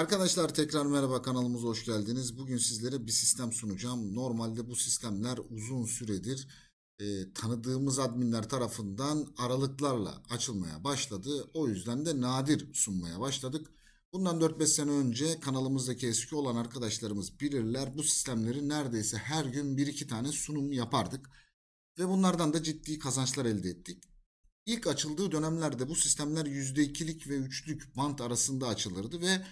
Arkadaşlar tekrar merhaba kanalımıza hoş geldiniz. Bugün sizlere bir sistem sunacağım. Normalde bu sistemler uzun süredir e, tanıdığımız adminler tarafından aralıklarla açılmaya başladı. O yüzden de nadir sunmaya başladık. Bundan 4-5 sene önce kanalımızdaki eski olan arkadaşlarımız bilirler. Bu sistemleri neredeyse her gün 1-2 tane sunum yapardık. Ve bunlardan da ciddi kazançlar elde ettik. İlk açıldığı dönemlerde bu sistemler %2'lik ve 3'lük bant arasında açılırdı ve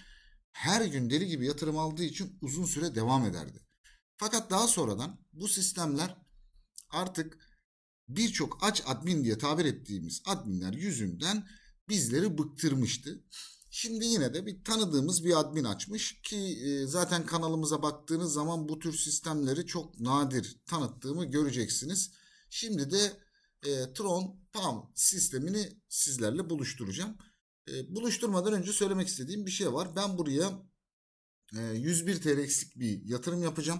her gün deli gibi yatırım aldığı için uzun süre devam ederdi. Fakat daha sonradan bu sistemler artık birçok aç admin diye tabir ettiğimiz adminler yüzünden bizleri bıktırmıştı. Şimdi yine de bir tanıdığımız bir admin açmış ki e, zaten kanalımıza baktığınız zaman bu tür sistemleri çok nadir tanıttığımı göreceksiniz. Şimdi de e, Tron PAM sistemini sizlerle buluşturacağım. E, buluşturmadan önce söylemek istediğim bir şey var. Ben buraya e, 101 TL eksik bir yatırım yapacağım.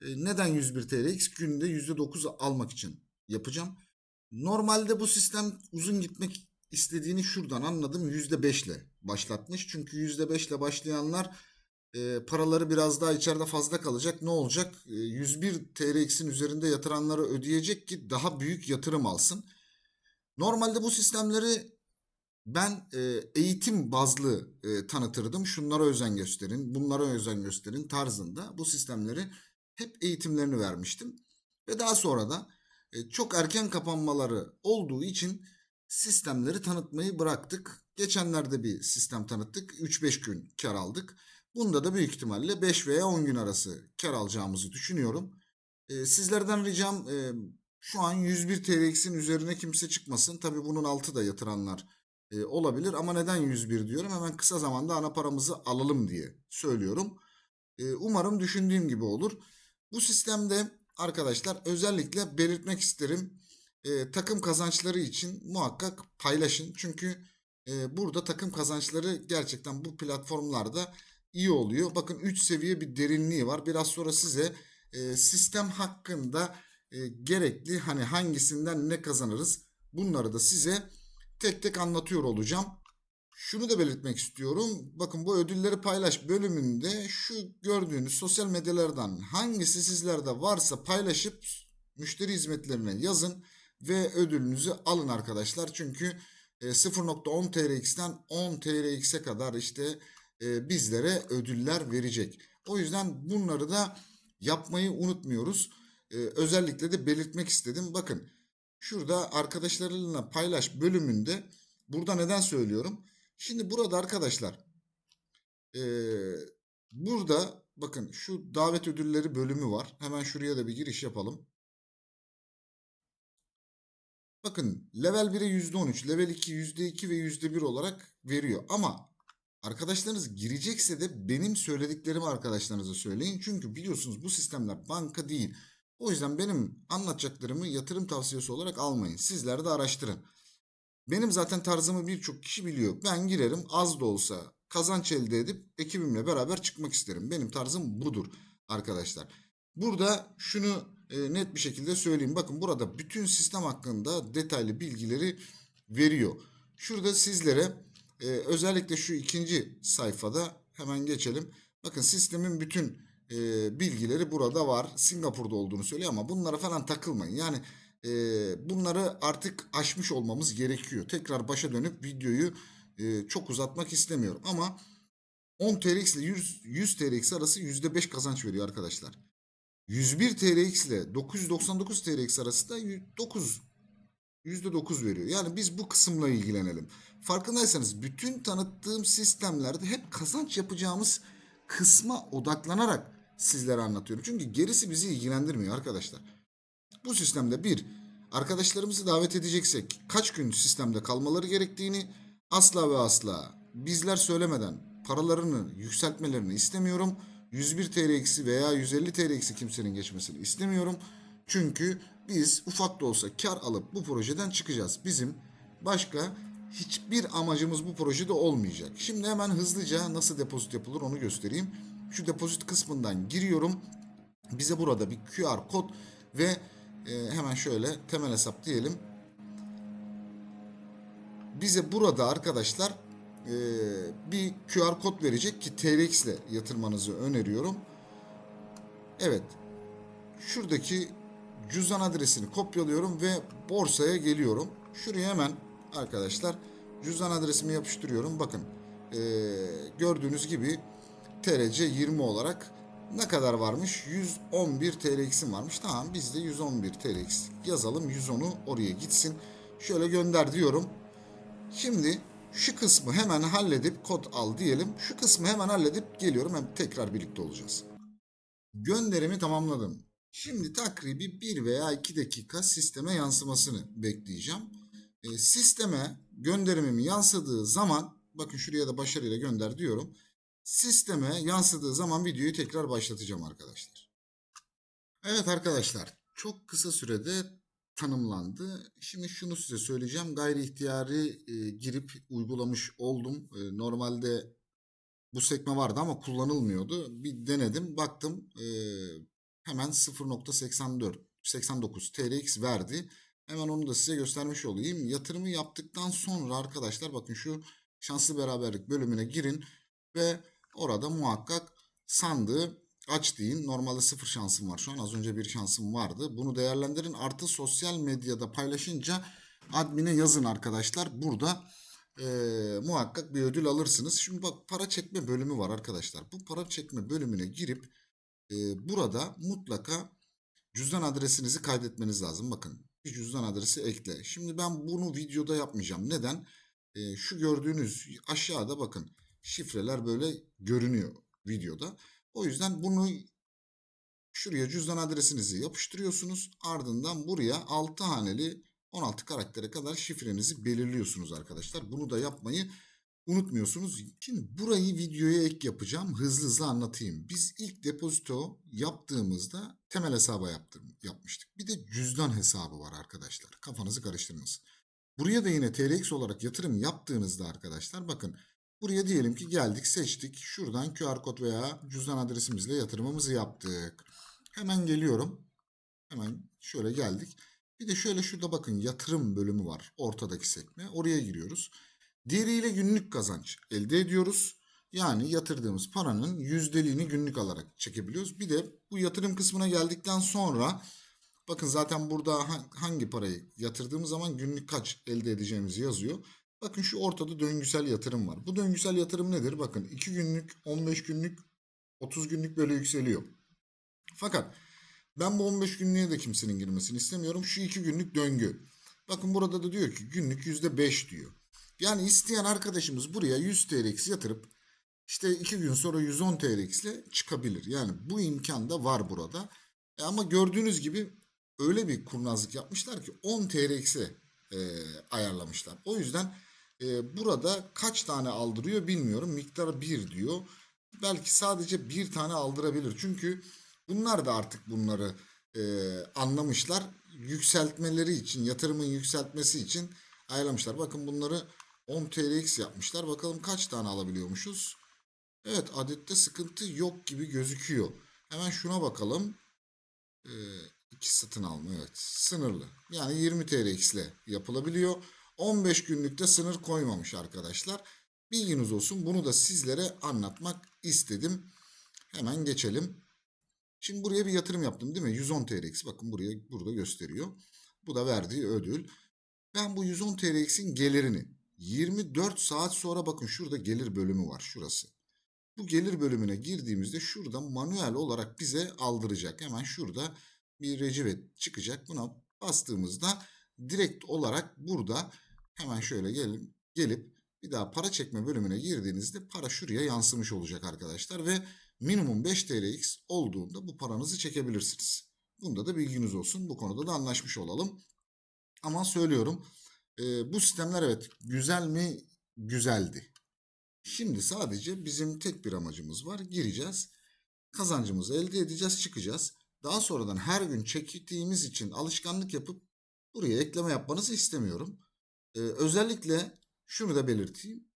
E, neden 101 TL eksik? Günde %9 almak için yapacağım. Normalde bu sistem uzun gitmek istediğini şuradan anladım. %5 ile başlatmış. Çünkü %5 ile başlayanlar e, paraları biraz daha içeride fazla kalacak. Ne olacak? E, 101 TRX'in üzerinde yatıranları ödeyecek ki daha büyük yatırım alsın. Normalde bu sistemleri ben e, eğitim bazlı e, tanıtırdım. Şunlara özen gösterin, bunlara özen gösterin tarzında bu sistemleri hep eğitimlerini vermiştim. Ve daha sonra da e, çok erken kapanmaları olduğu için sistemleri tanıtmayı bıraktık. Geçenlerde bir sistem tanıttık. 3-5 gün kar aldık. Bunda da büyük ihtimalle 5 veya 10 gün arası kar alacağımızı düşünüyorum. E, sizlerden ricam e, şu an 101 TRX'in üzerine kimse çıkmasın. Tabi bunun altı da yatıranlar e, olabilir ama neden 101 diyorum? Hemen kısa zamanda ana paramızı alalım diye söylüyorum. E, umarım düşündüğüm gibi olur. Bu sistemde arkadaşlar özellikle belirtmek isterim. E, takım kazançları için muhakkak paylaşın. Çünkü e, burada takım kazançları gerçekten bu platformlarda iyi oluyor. Bakın 3 seviye bir derinliği var. Biraz sonra size e, sistem hakkında e, gerekli hani hangisinden ne kazanırız bunları da size tek tek anlatıyor olacağım. Şunu da belirtmek istiyorum. Bakın bu ödülleri paylaş bölümünde şu gördüğünüz sosyal medyalardan hangisi sizlerde varsa paylaşıp müşteri hizmetlerine yazın ve ödülünüzü alın arkadaşlar. Çünkü e, 0.10 TRX'ten 10 TRX'e kadar işte e, bizlere ödüller verecek. O yüzden bunları da yapmayı unutmuyoruz. E, özellikle de belirtmek istedim. Bakın şurada arkadaşlarıyla paylaş bölümünde burada neden söylüyorum? Şimdi burada arkadaşlar e, burada bakın şu davet ödülleri bölümü var. Hemen şuraya da bir giriş yapalım. Bakın level 1'e %13, level 2 %2 ve %1 olarak veriyor. Ama arkadaşlarınız girecekse de benim söylediklerimi arkadaşlarınıza söyleyin. Çünkü biliyorsunuz bu sistemler banka değil. O yüzden benim anlatacaklarımı yatırım tavsiyesi olarak almayın. Sizler de araştırın. Benim zaten tarzımı birçok kişi biliyor. Ben girerim az da olsa kazanç elde edip ekibimle beraber çıkmak isterim. Benim tarzım budur arkadaşlar. Burada şunu e, net bir şekilde söyleyeyim. Bakın burada bütün sistem hakkında detaylı bilgileri veriyor. Şurada sizlere e, özellikle şu ikinci sayfada hemen geçelim. Bakın sistemin bütün e, bilgileri burada var. Singapur'da olduğunu söylüyor ama bunlara falan takılmayın. Yani e, bunları artık aşmış olmamız gerekiyor. Tekrar başa dönüp videoyu e, çok uzatmak istemiyorum. Ama 10 TRX ile 100, 100 TRX arası %5 kazanç veriyor arkadaşlar. 101 TRX ile 999 TRX arası da 9 %9 veriyor. Yani biz bu kısımla ilgilenelim. Farkındaysanız bütün tanıttığım sistemlerde hep kazanç yapacağımız kısma odaklanarak sizlere anlatıyorum. Çünkü gerisi bizi ilgilendirmiyor arkadaşlar. Bu sistemde bir, arkadaşlarımızı davet edeceksek kaç gün sistemde kalmaları gerektiğini asla ve asla bizler söylemeden paralarını yükseltmelerini istemiyorum. 101 TL'si veya 150 TL'si kimsenin geçmesini istemiyorum. Çünkü biz ufak da olsa kar alıp bu projeden çıkacağız. Bizim başka hiçbir amacımız bu projede olmayacak. Şimdi hemen hızlıca nasıl depozit yapılır onu göstereyim. Şu depozit kısmından giriyorum. Bize burada bir QR kod ve e, hemen şöyle temel hesap diyelim. Bize burada arkadaşlar e, bir QR kod verecek ki TRX ile yatırmanızı öneriyorum. Evet. Şuradaki cüzdan adresini kopyalıyorum ve borsaya geliyorum. Şuraya hemen arkadaşlar cüzdan adresimi yapıştırıyorum. Bakın e, gördüğünüz gibi TRC 20 olarak ne kadar varmış? 111 TRX'im varmış. Tamam biz de 111 TRX yazalım. 110'u oraya gitsin. Şöyle gönder diyorum. Şimdi şu kısmı hemen halledip kod al diyelim. Şu kısmı hemen halledip geliyorum. Hem tekrar birlikte olacağız. Gönderimi tamamladım. Şimdi takribi 1 veya 2 dakika sisteme yansımasını bekleyeceğim. E, sisteme gönderimimin yansıdığı zaman bakın şuraya da başarıyla gönder diyorum. Sisteme yansıdığı zaman videoyu tekrar başlatacağım arkadaşlar. Evet arkadaşlar çok kısa sürede tanımlandı. Şimdi şunu size söyleyeceğim. Gayri ihtiyari e, girip uygulamış oldum. E, normalde bu sekme vardı ama kullanılmıyordu. Bir denedim. Baktım e, hemen 0.84 89 TRX verdi. Hemen onu da size göstermiş olayım. Yatırımı yaptıktan sonra arkadaşlar bakın şu şanslı beraberlik bölümüne girin ve orada muhakkak sandığı aç deyin. Normalde sıfır şansım var şu an. Az önce bir şansım vardı. Bunu değerlendirin. Artı sosyal medyada paylaşınca admine yazın arkadaşlar. Burada e, muhakkak bir ödül alırsınız. Şimdi bak para çekme bölümü var arkadaşlar. Bu para çekme bölümüne girip e, burada mutlaka cüzdan adresinizi kaydetmeniz lazım. Bakın bir cüzdan adresi ekle. Şimdi ben bunu videoda yapmayacağım. Neden? E, şu gördüğünüz aşağıda bakın şifreler böyle görünüyor videoda. O yüzden bunu şuraya cüzdan adresinizi yapıştırıyorsunuz. Ardından buraya 6 haneli 16 karaktere kadar şifrenizi belirliyorsunuz arkadaşlar. Bunu da yapmayı unutmuyorsunuz. Şimdi burayı videoya ek yapacağım. Hızlı hızlı anlatayım. Biz ilk depozito yaptığımızda temel hesaba yaptım, yapmıştık. Bir de cüzdan hesabı var arkadaşlar. Kafanızı karıştırmasın. Buraya da yine TRX olarak yatırım yaptığınızda arkadaşlar bakın buraya diyelim ki geldik seçtik. Şuradan QR kod veya cüzdan adresimizle yatırımımızı yaptık. Hemen geliyorum. Hemen şöyle geldik. Bir de şöyle şurada bakın yatırım bölümü var. Ortadaki sekme. Oraya giriyoruz. Diğeriyle günlük kazanç elde ediyoruz. Yani yatırdığımız paranın yüzdeliğini günlük alarak çekebiliyoruz. Bir de bu yatırım kısmına geldikten sonra bakın zaten burada hangi parayı yatırdığımız zaman günlük kaç elde edeceğimizi yazıyor. Bakın şu ortada döngüsel yatırım var. Bu döngüsel yatırım nedir? Bakın 2 günlük, 15 günlük, 30 günlük böyle yükseliyor. Fakat ben bu 15 günlüğe de kimsenin girmesini istemiyorum. Şu 2 günlük döngü. Bakın burada da diyor ki günlük %5 diyor. Yani isteyen arkadaşımız buraya 100 TRX yatırıp işte 2 gün sonra 110 TRX ile çıkabilir. Yani bu imkan da var burada. E ama gördüğünüz gibi öyle bir kurnazlık yapmışlar ki 10 TRX'e e, ayarlamışlar. O yüzden e, burada kaç tane aldırıyor bilmiyorum. Miktarı 1 diyor. Belki sadece bir tane aldırabilir. Çünkü bunlar da artık bunları e, anlamışlar. Yükseltmeleri için, yatırımın yükseltmesi için ayarlamışlar. Bakın bunları 10 TRX yapmışlar. Bakalım kaç tane alabiliyormuşuz. Evet adette sıkıntı yok gibi gözüküyor. Hemen şuna bakalım. Ee, iki satın alma evet sınırlı. Yani 20 TRX ile yapılabiliyor. 15 günlükte sınır koymamış arkadaşlar. Bilginiz olsun bunu da sizlere anlatmak istedim. Hemen geçelim. Şimdi buraya bir yatırım yaptım değil mi? 110 TRX bakın buraya burada gösteriyor. Bu da verdiği ödül. Ben bu 110 TRX'in gelirini 24 saat sonra bakın şurada gelir bölümü var şurası. Bu gelir bölümüne girdiğimizde şurada manuel olarak bize aldıracak. Hemen şurada bir recivet çıkacak. Buna bastığımızda direkt olarak burada hemen şöyle gelip, gelip bir daha para çekme bölümüne girdiğinizde para şuraya yansımış olacak arkadaşlar. Ve minimum 5 TRX olduğunda bu paranızı çekebilirsiniz. Bunda da bilginiz olsun. Bu konuda da anlaşmış olalım. Ama söylüyorum e, bu sistemler evet güzel mi? Güzeldi. Şimdi sadece bizim tek bir amacımız var. Gireceğiz. Kazancımızı elde edeceğiz, çıkacağız. Daha sonradan her gün çektiğimiz için alışkanlık yapıp buraya ekleme yapmanızı istemiyorum. Ee, özellikle şunu da belirteyim.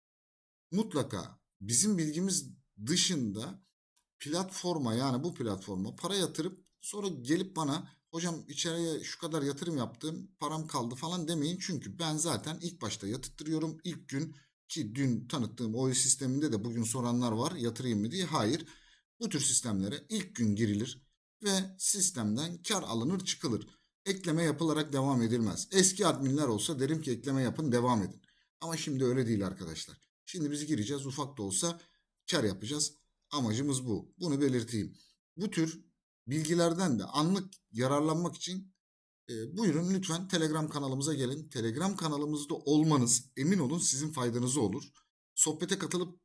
Mutlaka bizim bilgimiz dışında platforma yani bu platforma para yatırıp sonra gelip bana hocam içeriye şu kadar yatırım yaptım param kaldı falan demeyin. Çünkü ben zaten ilk başta yatırttırıyorum. ilk gün ki dün tanıttığım oy sisteminde de bugün soranlar var yatırayım mı diye. Hayır. Bu tür sistemlere ilk gün girilir ve sistemden kar alınır çıkılır. Ekleme yapılarak devam edilmez. Eski adminler olsa derim ki ekleme yapın devam edin. Ama şimdi öyle değil arkadaşlar. Şimdi biz gireceğiz ufak da olsa kar yapacağız. Amacımız bu. Bunu belirteyim. Bu tür bilgilerden de anlık yararlanmak için e, buyurun lütfen Telegram kanalımıza gelin. Telegram kanalımızda olmanız emin olun sizin faydanıza olur. Sohbete katılıp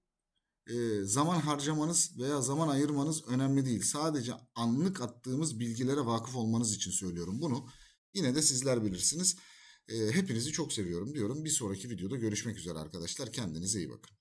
e, zaman harcamanız veya zaman ayırmanız önemli değil. Sadece anlık attığımız bilgilere vakıf olmanız için söylüyorum bunu. Yine de sizler bilirsiniz. E, hepinizi çok seviyorum diyorum. Bir sonraki videoda görüşmek üzere arkadaşlar. Kendinize iyi bakın.